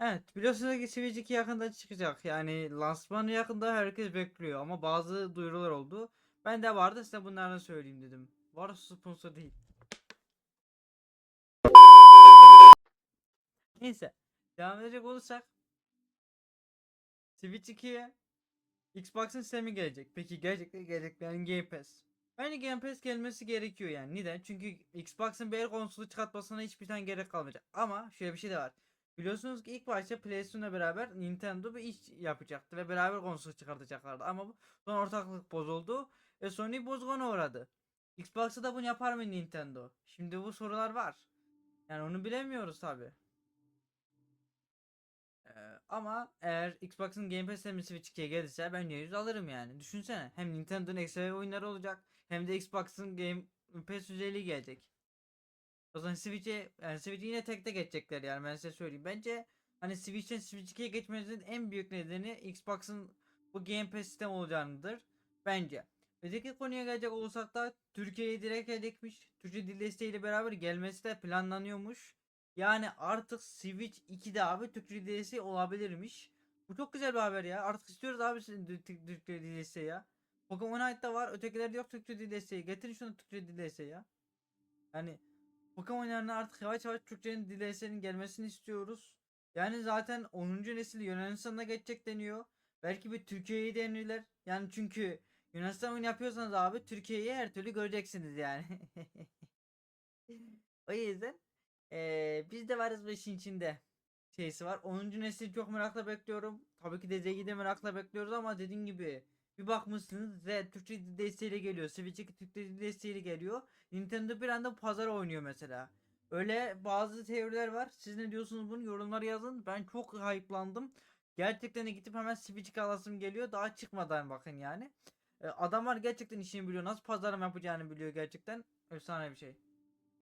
Evet biliyorsunuz ki Switch 2 yakında çıkacak. Yani lansmanı yakında herkes bekliyor ama bazı duyurular oldu. Ben de vardı size bunlardan söyleyeyim dedim. Var sponsor değil. Neyse. Devam edecek olursak. Switch 2'ye Xbox'ın sistemi gelecek. Peki gerçekten gelecek yani Game Pass. Bence Game Pass gelmesi gerekiyor yani. Neden? Çünkü Xbox'ın bir konsolu çıkartmasına hiçbir tane gerek kalmayacak. Ama şöyle bir şey de var. Biliyorsunuz ki ilk başta PlayStation'la beraber Nintendo bir iş yapacaktı ve beraber konsol çıkartacaklardı. Ama bu son ortaklık bozuldu ve Sony bozguna uğradı. Xbox'ta da bunu yapar mı Nintendo? Şimdi bu sorular var. Yani onu bilemiyoruz tabi. ama eğer Xbox'ın Game Pass sistemi Switch 2'ye gelirse ben %100 alırım yani. Düşünsene. Hem Nintendo'nun ekstra oyunları olacak hem de Xbox'ın Game Pass özelliği gelecek. O zaman Switch'e yani Switch'i yine tek tek geçecekler yani ben size söyleyeyim. Bence hani Switch'ten Switch 2'ye geçmesinin en büyük nedeni Xbox'ın bu Game Pass sistem olacağıdır. Bence. Öteki konuya gelecek olursak da Türkiye'ye direkt gelecekmiş. Türkçe dil desteğiyle beraber gelmesi de planlanıyormuş. Yani artık Switch 2'de abi Türkçe dil desteği olabilirmiş. Bu çok güzel bir haber ya. Artık istiyoruz abi Türkçe dil desteği ya. Pokemon Unite'da var. Ötekilerde yok Türkçe dil desteği. Getirin şunu Türkçe dil desteği ya. Yani Pokemon oyunlarına artık yavaş yavaş Türkçenin dil desteğinin gelmesini istiyoruz. Yani zaten 10. nesil Yunanistan'a geçecek deniyor. Belki bir Türkiye'yi denirler. Yani çünkü Yunanistan oyunu yapıyorsanız abi Türkiye'yi her türlü göreceksiniz yani. o yüzden eee biz de varız bu işin içinde. Şeysi var. 10. nesil çok merakla bekliyorum. Tabii ki de de merakla bekliyoruz ama dediğim gibi bir bakmışsınız Z Türkçe desteğiyle geliyor. Switch 2 Türkçe desteğiyle geliyor. Nintendo bir anda pazar oynuyor mesela. Öyle bazı teoriler var. Siz ne diyorsunuz bunu yorumlara yazın. Ben çok hype'landım. Gerçekten gidip hemen Switch alasım geliyor. Daha çıkmadan bakın yani. E, adamlar gerçekten işini biliyor. Nasıl pazarlama yapacağını biliyor gerçekten. Efsane bir şey.